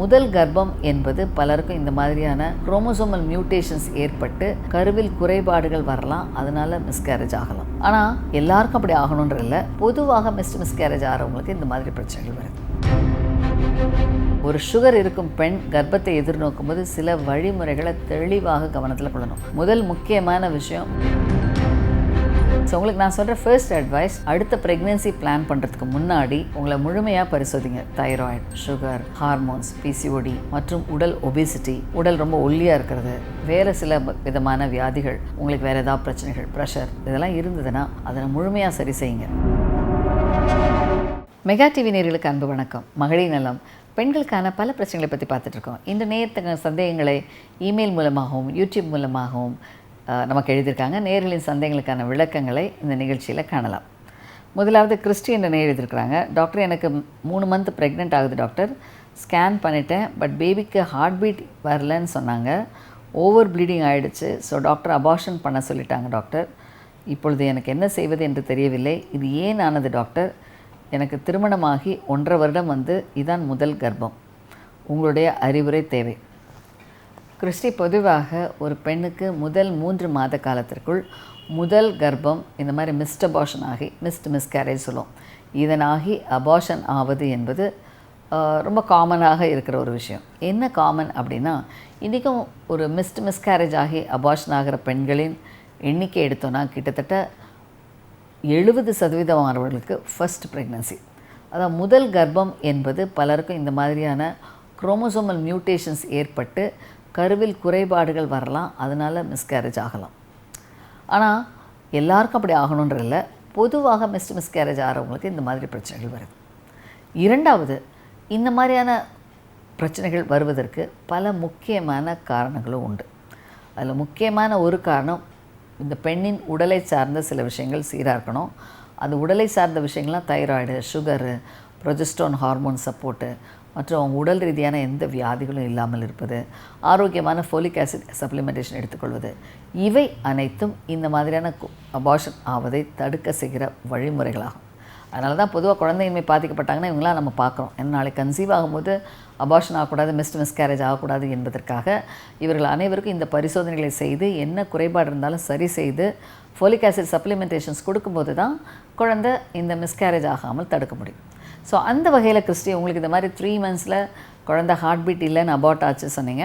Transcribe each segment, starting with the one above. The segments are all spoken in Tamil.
முதல் கர்ப்பம் என்பது பலருக்கும் இந்த மாதிரியான குரோமோசோமல் மியூட்டேஷன்ஸ் ஏற்பட்டு கருவில் குறைபாடுகள் வரலாம் அதனால மிஸ்கேரேஜ் ஆகலாம். ஆனால் எல்லாருக்கும் அப்படி ஆகணுன்ற இல்லை. பொதுவாக மிஸ்ட் மிஸ்கேரேஜ் ஆகிறவங்களுக்கு இந்த மாதிரி பிரச்சனைகள் வருது. ஒரு சுகர் இருக்கும் பெண் கர்ப்பத்தை எதிர்நோக்கும் போது சில வழிமுறைகளை தெளிவாக கவனத்தில் கொள்ளணும். முதல் முக்கியமான விஷயம் ஸோ உங்களுக்கு நான் சொல்கிற ஃபர்ஸ்ட் அட்வைஸ் அடுத்த ப்ரெக்னென்சி பிளான் பண்ணுறதுக்கு முன்னாடி உங்களை முழுமையாக பரிசோதிங்க. தைராய்டு சுகர் ஹார்மோன்ஸ் பிசிஓடி மற்றும் உடல் ஒபிசிட்டி உடல் ரொம்ப ஒல்லியாக இருக்கிறது. வேறு சில விதமான வியாதிகள். உங்களுக்கு வேறு ஏதாவது பிரச்சனைகள் ப்ரெஷர் இதெல்லாம் இருந்ததுன்னா அதை முழுமையாக சரி செய்யுங்க. மெகா டிவி நேர்களுக்கு அன்பு வணக்கம். மகளிர் நலம். பெண்களுக்கான பல பிரச்சனைகளை பற்றி பார்த்துட்ருக்கோம் இந்த நேரத்துக்கு சந்தேகங்களை இமெயில் மூலமாகவும் யூடியூப் மூலமாகவும் நமக்கு எழுதியிருக்காங்க. நேர்களின் சந்தேகங்களுக்கான விளக்கங்களை இந்த நிகழ்ச்சியில் காணலாம். முதலாவது கிறிஸ்டி என்ற நேர் எழுதியிருக்கிறாங்க. டாக்டர் எனக்கு மூணு மந்த் ப்ரெக்னென்ட் ஆகுது டாக்டர். ஸ்கேன் பண்ணிட்டேன். பட் பேபிக்கு ஹார்ட் பீட் வரலன்னு சொன்னாங்க. ஓவர் ப்ளீடிங் ஆகிடுச்சு ஸோ டாக்டர் அபார்ஷன் பண்ண சொல்லிட்டாங்க டாக்டர். இப்பொழுது எனக்கு என்ன செய்வது என்று தெரியவில்லை. இது ஏன் ஆனது டாக்டர்? எனக்கு திருமணமாகி ஒன்றரை வருடம் வந்து இதான் முதல் கர்ப்பம். உங்களுடைய அறிவுரை தேவை. கிறிஸ்டி பொதுவாக ஒரு பெண்ணுக்கு முதல் மூன்று மாத காலத்திற்குள் முதல் கர்ப்பம் இந்த மாதிரி மிஸ்ட் அபாஷன் ஆகி மிஸ்ட் மிஸ்கேரேஜ் சொல்லுவோம். இதனாகி அபாஷன் ஆவது என்பது ரொம்ப காமனாக இருக்கிற ஒரு விஷயம். என்ன காமன் அப்படின்னா இன்றைக்கும் ஒரு மிஸ்ட் மிஸ்கேரேஜ் ஆகி அபாஷன் ஆகிற பெண்களின் எண்ணிக்கை எடுத்தோன்னா கிட்டத்தட்ட எழுபது சதவீதமானவர்களுக்கு ஃபர்ஸ்ட் ப்ரெக்னன்சி அதான் முதல் கர்ப்பம் என்பது பலருக்கும் இந்த மாதிரியான குரோமோசோமல் மியூட்டேஷன்ஸ் ஏற்பட்டு கருவில் குறைபாடுகள் வரலாம் அதனால மிஸ்கேரேஜ் ஆகலாம். ஆனால் எல்லாருக்கும் அப்படி ஆகணுன்ற இல்லை. பொதுவாக மிஸ்ட் மிஸ்கேரேஜ் ஆகிறவங்களுக்கு இந்த மாதிரி பிரச்சனைகள் வருது. இரண்டாவது இந்த மாதிரியான பிரச்சனைகள் வருவதற்கு பல முக்கியமான காரணங்களும் உண்டு. அதில் முக்கியமான ஒரு காரணம் இந்த பெண்ணின் உடலை சார்ந்த சில விஷயங்கள் சீராக இருக்கணும். அந்த உடலை சார்ந்த விஷயங்கள்லாம் thyroid sugar progesterone hormone support மற்றும் அவங்க உடல் ரீதியான எந்த வியாதிகளும் இல்லாமல் இருப்பது ஆரோக்கியமான ஃபோலிக் ஆசிட் சப்ளிமெண்டேஷன் எடுத்துக்கொள்வது இவை அனைத்தும் இந்த மாதிரியான அபார்ஷன் ஆவதை தடுக்க செய்கிற வழிமுறைகளாகும். அதனால தான் பொதுவாக குழந்தையின்மை பாதிக்கப்பட்டாங்கன்னா இவங்களாம் நம்ம பார்க்குறோம். ஏன்னா நாளைக்கு கன்சீவ் ஆகும்போது அபார்ஷன் ஆகக்கூடாது மிஸ்ட் மிஸ்கேரேஜ் ஆகக்கூடாது என்பதற்காக இவர்கள் அனைவருக்கும் இந்த பரிசோதனைகளை செய்து என்ன குறைபாடு இருந்தாலும் சரி செய்து ஃபோலிக் ஆசிட் சப்ளிமெண்டேஷன்ஸ் கொடுக்கும்போது தான் குழந்தை இந்த மிஸ்கேரேஜ் ஆகாமல் தடுக்க முடியும். ஸோ அந்த வகையில் கிறிஸ்டி உங்களுக்கு இந்த மாதிரி த்ரீ மந்த்ஸில் குழந்தை ஹார்ட் பீட் இல்லைன்னு அபார்ட் ஆச்சு சொன்னீங்க.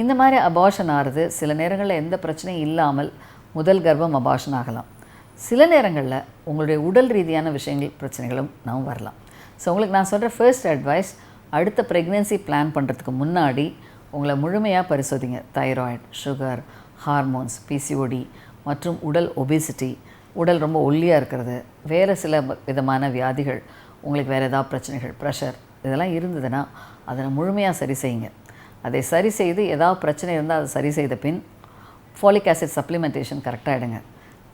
இந்த மாதிரி அபார்ஷன் ஆகிறது சில நேரங்களில் எந்த பிரச்சனையும் இல்லாமல் முதல் கர்ப்பம் அபார்ஷன் ஆகலாம். சில நேரங்களில் உங்களுடைய உடல் ரீதியான விஷயங்கள் பிரச்சனைகளும் நாம் வரலாம். ஸோ உங்களுக்கு நான் சொல்கிற ஃபர்ஸ்ட் அட்வைஸ் அடுத்த ப்ரெக்னென்சி பிளான் பண்ணுறதுக்கு முன்னாடி உங்களை முழுமையாக பரிசோதிங்க. தைராய்டு சுகர் ஹார்மோன்ஸ் பிசிஓடி மற்றும் உடல் ஒபேசிட்டி உடல் ரொம்ப ஒல்லியாக இருக்கிறது. வேறு சில விதமான வியாதிகள் உங்களுக்கு வேறு ஏதாவது பிரச்சனைகள் ப்ரெஷர் இதெல்லாம் இருந்ததுன்னா அதை முழுமையாக சரி செய்யுங்க. அதை சரி செய்து ஏதாவது பிரச்சனை இருந்தால் அதை சரி செய்த பின் ஃபோலிக் ஆசிட் சப்ளிமெண்டேஷன் கரெக்டாக எடுங்க.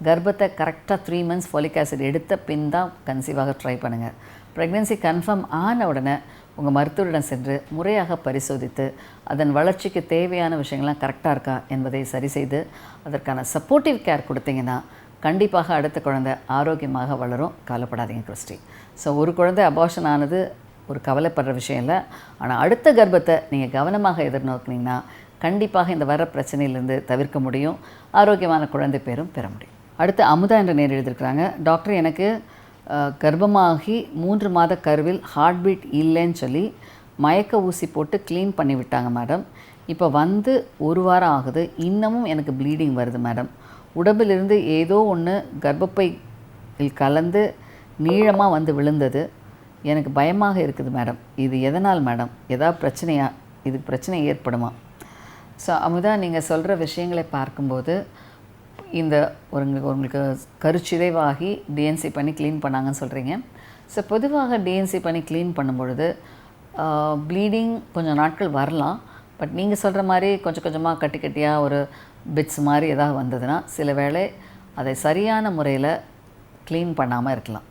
கர்ப்பத்தை கரெக்டாக த்ரீ மந்த்ஸ் ஃபோலிக் ஆசிட் எடுத்த பின் தான் கன்சீவாக ட்ரை பண்ணுங்கள் ப்ரெக்னென்சி கன்ஃபார்ம் ஆன உடனே உங்கள் மருத்துவரிடம் சென்று முறையாக பரிசோதித்து அதன் வளர்ச்சிக்கு தேவையான விஷயங்கள்லாம் கரெக்டாக இருக்கா என்பதை சரி செய்து அதற்கான சப்போர்ட்டிவ் கேர் கொடுத்தீங்கன்னா கண்டிப்பாக அடுத்த குழந்தை ஆரோக்கியமாக வளரும். கவலைப்படாதீங்க கிறிஸ்டி. ஸோ ஒரு குழந்தை அபார்ஷன் ஆனது ஒரு கவலைப்படுற விஷயம் இல்லை. ஆனால் அடுத்த கர்ப்பத்தை நீங்கள் கவனமாக எதிர்நோக்குனீங்கன்னா கண்டிப்பாக இந்த வர பிரச்சனையிலேருந்து தவிர்க்க முடியும். ஆரோக்கியமான குழந்தை பேரும் பெற முடியும். அடுத்து அமுதா என்ற நேர் எழுதியிருக்கிறாங்க. டாக்டர் எனக்கு கர்ப்பமாகி மூன்று மாத கருவில் ஹார்ட் பீட் இல்லைன்னு சொல்லி மயக்க ஊசி போட்டு க்ளீன் பண்ணி விட்டாங்க மேடம். இப்போ வந்து ஒரு வாரம் ஆகுது. இன்னமும் எனக்கு ப்ளீடிங் வருது மேடம். உடம்பிலிருந்து ஏதோ ஒன்று கர்ப்பப்பையில் கலந்து நீளமாக வந்து விழுந்தது. எனக்கு பயமாக இருக்குது மேடம் இது எதனால் மேடம் ஏதாவது பிரச்சனையா? இதுக்கு பிரச்சனை ஏற்படுமா? ஸோ அமுதா நீங்கள் சொல்கிற விஷயங்களை பார்க்கும்போது இந்த ஒரு உங்களுக்கு கருச்சிதைவாகி டிஎன்சி பண்ணி க்ளீன் பண்ணாங்கன்னு சொல்கிறீங்க ஸோ பொதுவாக டிஎன்சி பண்ணி க்ளீன் பண்ணும்பொழுது ப்ளீடிங் கொஞ்சம் நாட்கள் வரலாம். பட் நீங்கள் சொல்கிற மாதிரி கொஞ்சம் கொஞ்சமாக கட்டி கட்டியாக ஒரு பிட்ஸ் மாதிரி எதாவது வந்ததுன்னா சில வேளை அதை சரியான முறையில் க்ளீன் பண்ணாமல் இருக்கலாம்.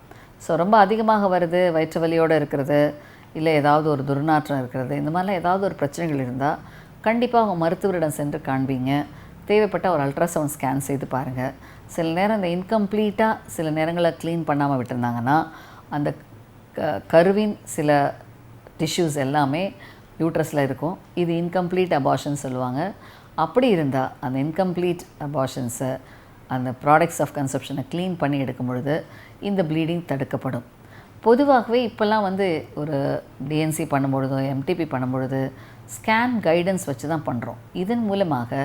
ஸோ ரொம்ப அதிகமாக வருது வயிற்று வலியோடு இருக்கிறது இல்லை ஏதாவது ஒரு துர்நாற்றம் இருக்கிறது இந்த மாதிரிலாம் ஏதாவது ஒரு பிரச்சனைகள் இருந்தால் கண்டிப்பாக அவங்க மருத்துவரிடம் சென்று காண்பீங்க. தேவைப்பட்ட ஒரு அல்ட்ராசவுண்ட் ஸ்கேன் செய்து பாருங்கள் சில நேரம் இந்த இன்கம்ப்ளீட்டாக சில நேரங்களில் க்ளீன் பண்ணாமல் விட்டுருந்தாங்கன்னா அந்த க கருவின் சில டிஷ்யூஸ் எல்லாமே யூட்ரஸில் இருக்கும். இது இன்கம்ப்ளீட் அபார்ஷன் சொல்லுவாங்க. அப்படி இருந்தால் அந்த இன்கம்ப்ளீட் அபார்ஷன்ஸை அந்த ப்ராடக்ட்ஸ் ஆஃப் கன்சப்ஷனை க்ளீன் பண்ணி எடுக்கும் பொழுது இந்த ப்ளீடிங் தடுக்கப்படும். பொதுவாகவே இப்போல்லாம் வந்து ஒரு டிஎன்சி பண்ணும்பொழுதோ எம்டிபி பண்ணும்பொழுது ஸ்கேன் கைடன்ஸ் வச்சு தான் பண்ணுறோம் இதன் மூலமாக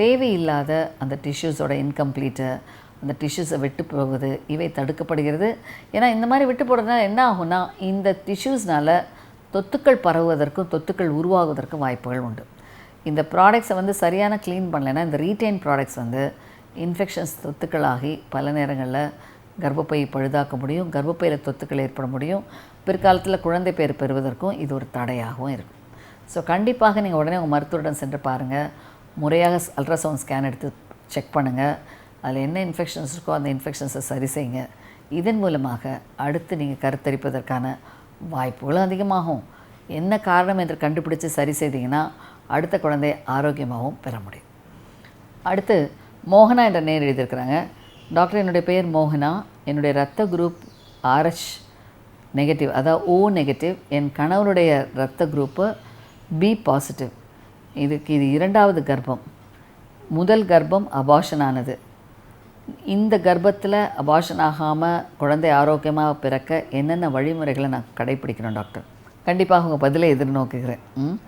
தேவையில்லாத அந்த டிஷ்யூஸோட இன்கம்ப்ளீட்டு அந்த டிஷ்யூஸை விட்டு போகுது இவை தடுக்கப்படுகிறது. ஏன்னா இந்த மாதிரி விட்டு போடுறதுனால என்ன ஆகும்னா இந்த டிஷ்யூஸ்னால் தொத்துக்கள் பரவுவதற்கும் தொத்துக்கள் உருவாகுவதற்கும் வாய்ப்புகள் உண்டு. இந்த ப்ராடக்ட்ஸை வந்து சரியான க்ளீன் பண்ணலைன்னா இந்த ரீட்டைன் ப்ராடக்ட்ஸ் வந்து இன்ஃபெக்ஷன்ஸ் தொத்துக்களாகி பல நேரங்களில் கர்ப்பப்பையை பழுதாக்க முடியும் கர்ப்பப்பையில் தொத்துக்கள் ஏற்பட முடியும். பிற்காலத்தில் குழந்தை பேர் பெறுவதற்கும் இது ஒரு தடையாகவும் இருக்கும். ஸோ கண்டிப்பாக நீங்கள் உடனே உங்கள் மருத்துவரிடம் சென்று பாருங்கள் முறையாக அல்ட்ராசவுண்ட் ஸ்கேன் எடுத்து செக் பண்ணுங்கள் அதில் என்ன இன்ஃபெக்ஷன்ஸ் இருக்கோ அந்த இன்ஃபெக்ஷன்ஸை சரி செய்யுங்க. இதன் மூலமாக அடுத்து நீங்கள் கருத்தரிப்பதற்கான வாய்ப்புகளும் அதிகமாகும். என்ன காரணம் என்று கண்டுபிடிச்சு சரி செய்தீங்கன்னா அடுத்த குழந்தை ஆரோக்கியமாகவும் பெற முடியும். அடுத்து மோகனா என்ற நேர் எழுதியிருக்கிறாங்க. டாக்டர் என்னுடைய பெயர் மோகனா. என்னுடைய ரத்த குரூப் ஆர்எச் நெகட்டிவ் அதாவது ஓ நெகட்டிவ். என் கணவருடைய ரத்த குரூப்பு பி பாசிட்டிவ். இதுக்கு இது இரண்டாவது கர்ப்பம். முதல் கர்ப்பம் அபாஷன் ஆனது இந்த கர்ப்பத்தில் அபாஷன் ஆகாமல் குழந்தை ஆரோக்கியமாக பிறக்க என்னென்ன வழிமுறைகளை நான் கடைப்பிடிக்கணும் டாக்டர்? கண்டிப்பாக உங்கள் பதிலை எதிர்நோக்குகிறேன். ம்?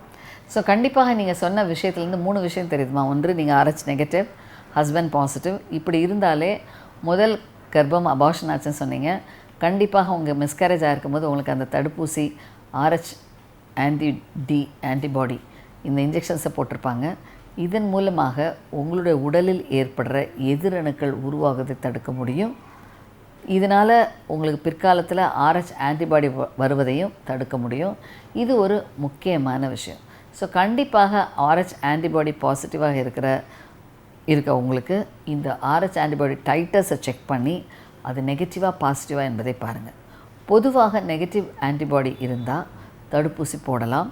ஸோ கண்டிப்பாக நீங்கள் சொன்ன விஷயத்துலேருந்து மூணு விஷயம் தெரியுதுமா? ஒன்று நீங்கள் ஆரச் நெகட்டிவ். ஹஸ்பண்ட் பாசிட்டிவ் இப்படி இருந்தாலே முதல் கர்ப்பம் அபாஷன் ஆச்சுன்னு சொன்னீங்க. கண்டிப்பாக உங்கள் மிஸ்கரேஜ் ஆகிருக்கும்போது உங்களுக்கு அந்த தடுப்பூசி ஆர்ஹெச் ஆன்டி டி ஆன்டிபாடி இந்த இன்ஜெக்ஷன்ஸை போட்டிருப்பாங்க. இதன் மூலமாக உங்களுடைய உடலில் ஏற்படுற எதிரணுக்கள் உருவாகுவதை தடுக்க முடியும். இதனால் உங்களுக்கு பிற்காலத்தில் ஆர்ஹெச் ஆன்டிபாடி வருவதையும் தடுக்க முடியும். இது ஒரு முக்கியமான விஷயம். ஸோ கண்டிப்பாக ஆர்ஹெச் ஆன்டிபாடி பாசிட்டிவாக இருக்கிற இருக்க உங்களுக்கு இந்த ஆர்எஸ் ஆன்டிபாடி டைட்டஸை செக் பண்ணி அது நெகட்டிவாக பாசிட்டிவாக என்பதை பாருங்கள் பொதுவாக நெகட்டிவ் ஆன்டிபாடி இருந்தால் தடுப்பூசி போடலாம்.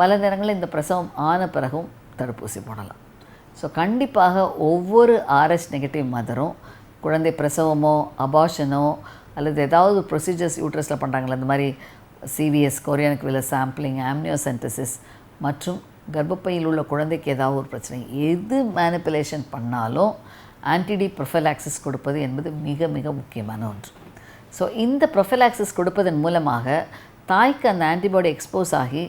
பல நேரங்களில் இந்த பிரசவம் ஆன பிறகும் தடுப்பூசி போடலாம். ஸோ கண்டிப்பாக ஒவ்வொரு ஆர்எஸ் நெகட்டிவ் மதரும் குழந்தை பிரசவமோ அபாஷனோ அல்லது ஏதாவது ப்ரொசீஜர்ஸ் யூட்ரஸில் பண்ணுறாங்களே அந்த மாதிரி சிவிஎஸ் கொரியானிக் வில சாம்பிளிங் ஆம்னியோசென்டசிஸ் மற்றும் கர்ப்பப்பையில் உள்ள குழந்தைக்கு ஏதாவது ஒரு பிரச்சனை எது மேனிப்புலேஷன் பண்ணாலும் ஆன்டிடி ப்ரொஃபலாக்சிஸ் கொடுப்பது என்பது மிக மிக முக்கியமான ஒன்று. ஸோ இந்த ப்ரொஃபலாக்சிஸ் கொடுப்பதன் மூலமாக தாய்க்கு அந்த ஆன்டிபாடி எக்ஸ்போஸ் ஆகி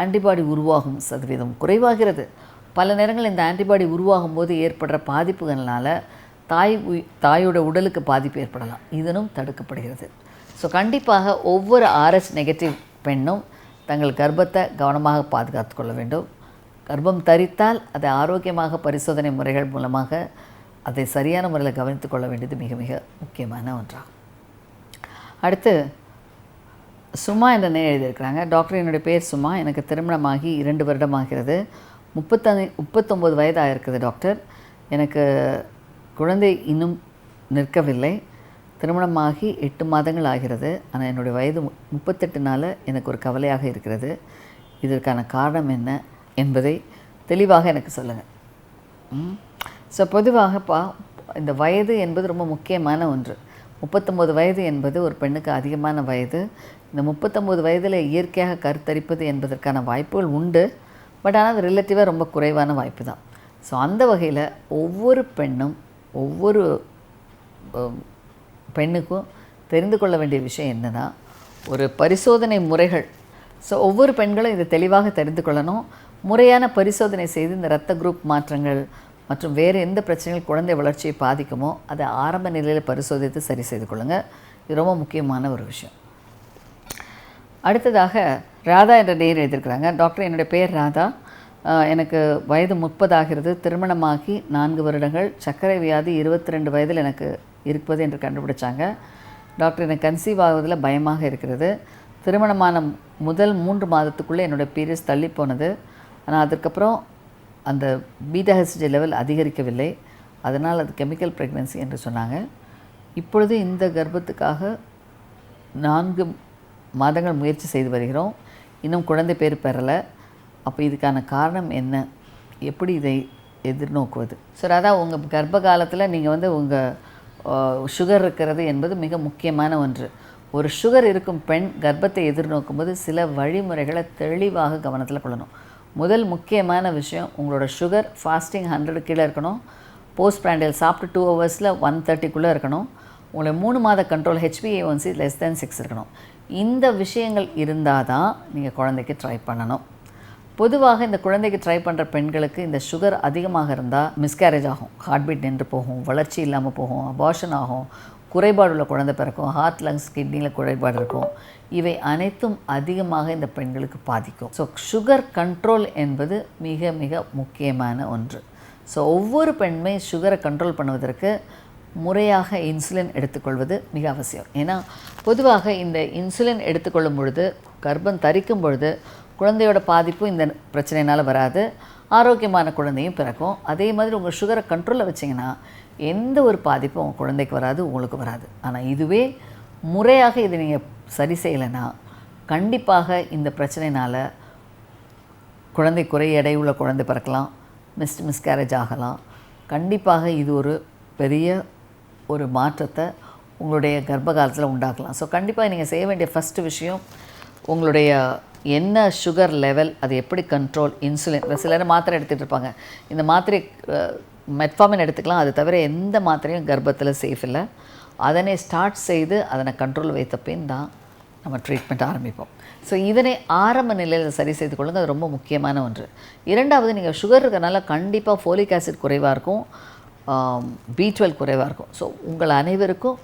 ஆன்டிபாடி உருவாகும் சதவீதம் குறைவாகிறது. பல நேரங்கள் இந்த ஆன்டிபாடி உருவாகும் போது ஏற்படுற பாதிப்புகள்னால் தாய் தாயோட உடலுக்கு பாதிப்பு ஏற்படலாம். இதனும் தடுக்கப்படுகிறது. ஸோ கண்டிப்பாக ஒவ்வொரு ஆர்எஸ் நெகட்டிவ் பெண்ணும் தங்கள் கர்ப்பத்தை கவனமாக பாதுகாத்து கொள்ள வேண்டும். கர்ப்பம் தரித்தால் அதை ஆரோக்கியமாக பரிசோதனை முறைகள் மூலமாக அதை சரியான முறையில் கவனித்துக் கொள்ள வேண்டியது மிக மிக முக்கியமான ஒன்றாகும் அடுத்து சும்மா என்ற நேர் எழுதியிருக்கிறாங்க. டாக்டர் என்னுடைய பேர் சும்மா எனக்கு திருமணமாகி இரண்டு வருடமாகிறது. முப்பத்தஞ்சு முப்பத்தொம்போது வயது ஆயிருக்குது டாக்டர். எனக்கு குழந்தை இன்னும் நிற்கவில்லை. திருமணமாகி எட்டு மாதங்கள் ஆகிறது. ஆனால் என்னுடைய வயது மு- முப்பத்தெட்டுனால எனக்கு ஒரு கவலையாக இருக்கிறது. இதற்கான காரணம் என்ன? என்பதை தெளிவாக எனக்கு சொல்லுங்கள் ஸோ பொதுவாகப்பா இந்த வயது என்பது ரொம்ப முக்கியமான ஒன்று. முப்பத்தொம்போது வயது என்பது ஒரு பெண்ணுக்கு அதிகமான வயது. இந்த முப்பத்தொம்போது வயதில் இயற்கையாக கருத்தரிப்பது என்பதற்கான வாய்ப்புகள் உண்டு. பட் ஆனால் அது ரிலேட்டிவாக ரொம்ப குறைவான வாய்ப்பு தான் ஸோ அந்த வகையில் ஒவ்வொரு பெண்ணும் ஒவ்வொரு பெண்ணுக்கும் தெரிந்து கொள்ள வேண்டிய விஷயம் என்னன்னா ஒரு பரிசோதனை முறைகள். ஸோ ஒவ்வொரு பெண்களும் இதை தெளிவாக தெரிந்து கொள்ளணும். முறையான பரிசோதனை செய்து இந்த இரத்த குரூப் மாற்றங்கள் மற்றும் வேறு எந்த பிரச்சனைகள் குழந்தை வளர்ச்சியை பாதிக்குமோ அதை ஆரம்ப நிலையில் பரிசோதித்து சரி செய்து கொள்ளுங்கள் இது ரொம்ப முக்கியமான ஒரு விஷயம். அடுத்ததாக ராதா என்ற நேர் எழுதியிருக்கிறாங்க. டாக்டர் என்னுடைய பேர் ராதா. எனக்கு வயது முப்பதாகிறது திருமணமாகி நான்கு வருடங்கள். சர்க்கரை வியாதி இருபத்தி ரெண்டு வயதில் எனக்கு இருப்பது என்று கண்டுபிடிச்சாங்க. டாக்டர் எனக்கு கன்சீவ் ஆகுவதில் பயமாக இருக்கிறது. திருமணமான முதல் மூன்று மாதத்துக்குள்ளே என்னுடைய பீரியட்ஸ் தள்ளி போனது. ஆனால் அதுக்கப்புறம் அந்த பீட்டா ஹெச்டி லெவல் அதிகரிக்கவில்லை. அதனால் அது கெமிக்கல் ப்ரெக்னென்சி என்று சொன்னாங்க. இப்பொழுது இந்த கர்ப்பத்துக்காக நான்கு மாதங்கள் முயற்சி செய்து வருகிறோம். இன்னும் குழந்தை பேர் பெறலை. அப்போ இதுக்கான காரணம் என்ன? எப்படி இதை எதிர்நோக்குவது? ஸோ அதான் உங்கள் கர்ப்ப காலத்தில் நீங்கள் வந்து உங்கள் சுகர் இருக்கிறது என்பது மிக முக்கியமான ஒன்று. ஒரு சுகர் இருக்கும் பெண் கர்ப்பத்தை எதிர்நோக்கும்போது சில வழிமுறைகளை தெளிவாக கவனத்தில் கொள்ளணும். முதல் முக்கியமான விஷயம் உங்களோட சுகர் ஃபாஸ்டிங் ஹண்ட்ரடு கீழே இருக்கணும். போஸ்ட் பிராண்டில் சாப்பிட்டு டூ ஹவர்ஸில் ஒன் தேர்ட்டிக்குள்ளே இருக்கணும். உங்களை மூணு மாத control H B A one C less than six இருக்கணும். இந்த விஷயங்கள் இருந்தால் தான் நீங்கள் குழந்தைக்கு ட்ரை பண்ணணும். பொதுவாக இந்த குழந்தைக்கு ட்ரை பண்ணுற பெண்களுக்கு இந்த சுகர் அதிகமாக இருந்தால் மிஸ்கேரேஜ் ஆகும். ஹார்ட் பீட் நின்று போகும் வளர்ச்சி இல்லாமல் போகும் அபார்ஷன் ஆகும் குறைபாடு உள்ள குழந்தை பிறக்கும் ஹார்ட் லங்ஸ் கிட்னியில் குறைபாடு இருக்கும். இவை அனைத்தும் அதிகமாக இந்த பெண்களுக்கு பாதிக்கும். ஸோ சுகர் கண்ட்ரோல் என்பது மிக மிக முக்கியமான ஒன்று. ஸோ ஒவ்வொரு பெண்மை சுகரை கண்ட்ரோல் பண்ணுவதற்கு முறையாக இன்சுலின் எடுத்துக்கொள்வது மிக அவசியம். ஏன்னா பொதுவாக இந்த இன்சுலின் எடுத்துக்கொள்ளும் பொழுது கர்ப்பம் தரிக்கும் பொழுது குழந்தையோட பாதிப்பு இந்த பிரச்சனையினால் வராது. ஆரோக்கியமான குழந்தையும் பிறக்கும். அதே மாதிரி உங்கள் சுகரை கண்ட்ரோலில் வச்சிங்கன்னா எந்த ஒரு பாதிப்பும் உங்கள் குழந்தைக்கு வராது உங்களுக்கு வராது. ஆனால் இதுவே முறையாக இதை நீங்கள் சரி செய்யலைன்னா கண்டிப்பாக இந்த பிரச்சனைனால் குழந்தை குறை எடை உள்ள குழந்தை பிறக்கலாம் மிஸ்ட் மிஸ்கேரேஜ் ஆகலாம். கண்டிப்பாக இது ஒரு பெரிய ஒரு மாற்றத்தை உங்களுடைய கர்ப்ப காலத்தில் உண்டாக்கலாம். ஸோ கண்டிப்பாக நீங்கள் செய்ய வேண்டிய ஃபஸ்ட்டு விஷயம் உங்களுடைய என்ன சுகர் லெவல் அது எப்படி கண்ட்ரோல் இன்சுலின் சில நேரம் மாத்திரை எடுத்துகிட்டு இருப்பாங்க. இந்த மாத்திரை மெட்ஃபாமின் எடுத்துக்கலாம். அது தவிர எந்த மாத்திரையும் கர்ப்பத்தில் சேஃப் இல்லை. அதனை ஸ்டார்ட் செய்து அதனை கண்ட்ரோல் வைத்த பின் தான் நம்ம ட்ரீட்மெண்ட் ஆரம்பிப்போம். ஸோ இதனை ஆரம்ப நிலையில் சரி செய்து கொள்ளுங்க. அது ரொம்ப முக்கியமான ஒன்று. இரண்டாவது நீங்கள் சுகர் இருக்கனால கண்டிப்பாக ஃபோலிக் ஆசிட் குறைவாக இருக்கும். பி டுவெல் குறைவாக இருக்கும். ஸோ உங்கள் அனைவருக்கும்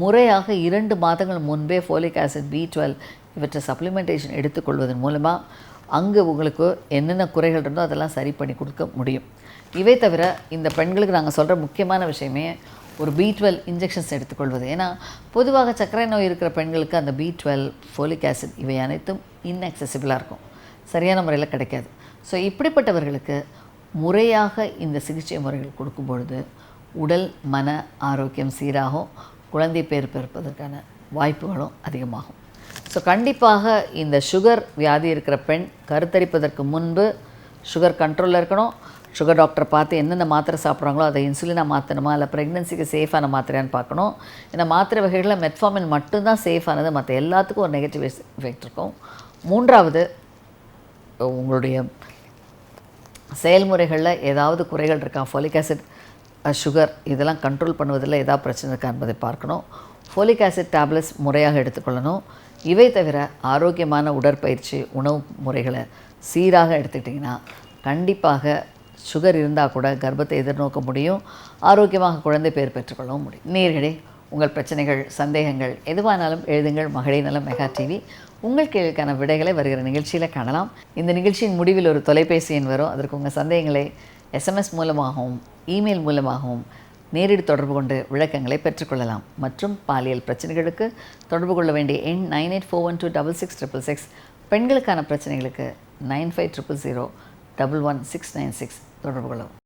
முறையாக இரண்டு மாதங்கள் முன்பே ஃபோலிக் ஆசிட் பி டுவெல் இவற்றை சப்ளிமெண்டேஷன் எடுத்துக்கொள்வதன் மூலமாக அங்கே உங்களுக்கு என்னென்ன குறைகள் இருந்தோ அதெல்லாம் சரி பண்ணி கொடுக்க முடியும். இவை தவிர இந்த பெண்களுக்கு நாங்கள் சொல்கிற முக்கியமான விஷயமே ஒரு பி டுவெல் இன்ஜெக்ஷன்ஸ் எடுத்துக்கொள்வது. ஏன்னா பொதுவாக சர்க்கரை நோய் இருக்கிற பெண்களுக்கு அந்த பி டுவெல் ஃபோலிக் ஆசிட் இவை அனைத்தும் இன்அக்சசிபிளாக இருக்கும். சரியான முறையில் கிடைக்காது. ஸோ இப்படிப்பட்டவர்களுக்கு முறையாக இந்த சிகிச்சை முறைகள் கொடுக்கும் பொழுது உடல் மன ஆரோக்கியம் சீராகும் குழந்தை பேர் பிறப்பதற்கான வாய்ப்புகளும் அதிகமாகும். ஸோ கண்டிப்பாக இந்த சுகர் வியாதி இருக்கிற பெண் கருத்தரிப்பதற்கு முன்பு சுகர் கண்ட்ரோலில் இருக்கணும். சுகர் டாக்டர் பார்த்து எந்தெந்த மாத்திரை சாப்பிட்றாங்களோ அதை இன்சுலினாக மாற்றணுமா இல்லை ப்ரெக்னென்சிக்கு சேஃபான மாத்திரையான்னு பார்க்கணும். இந்த மாத்திரை வகைகளில் மெட்ஃபார்மின் மட்டும்தான் சேஃபானது மற்ற எல்லாத்துக்கும் ஒரு நெகட்டிவ் எஃபெக்ட் இருக்கும். மூன்றாவது உங்களுடைய செயல்முறைகளில் ஏதாவது குறைகள் இருக்கா? ஃபோலிக் ஆசிட் சுகர் இதெல்லாம் கண்ட்ரோல் பண்ணுவதில் ஏதாவது பிரச்சனை இருக்கா என்பதை பார்க்கணும். ஃபோலிக் ஆசிட் டேப்லெட்ஸ் முறையாக எடுத்துக்கொள்ளணும். இவை தவிர ஆரோக்கியமான உடற்பயிற்சி உணவு முறைகளை சீராக எடுத்துக்கிட்டிங்கன்னா கண்டிப்பாக சுகர் இருந்தால் கூட கர்ப்பத்தை எதிர்நோக்க முடியும். ஆரோக்கியமாக குழந்தை பேர் பெற்றுக்கொள்ளவும் முடியும். நேர்களே உங்கள் பிரச்சனைகள் சந்தேகங்கள் எதுவானாலும் எழுதுங்கள். மகளிர் நலம் மெகா டிவி. உங்கள் கேள்விக்கான விடைகளை வருகிற நிகழ்ச்சியில் காணலாம். இந்த நிகழ்ச்சியின் முடிவில் ஒரு தொலைபேசி எண் வரும். அதற்கு உங்கள் சந்தேகங்களை எஸ்எம்எஸ் மூலமாகவும் இமெயில் மூலமாகவும் நேரடி தொடர்பு கொண்டு விளக்கங்களை பெற்றுக்கொள்ளலாம். மற்றும் பாலியல் பிரச்சனைகளுக்கு தொடர்பு கொள்ள வேண்டிய எண் nine eight four one two double six triple six. பெண்களுக்கான பிரச்சனைகளுக்கு nine five triple zero double one six nine six தொடர்பு கொள்ளவும்.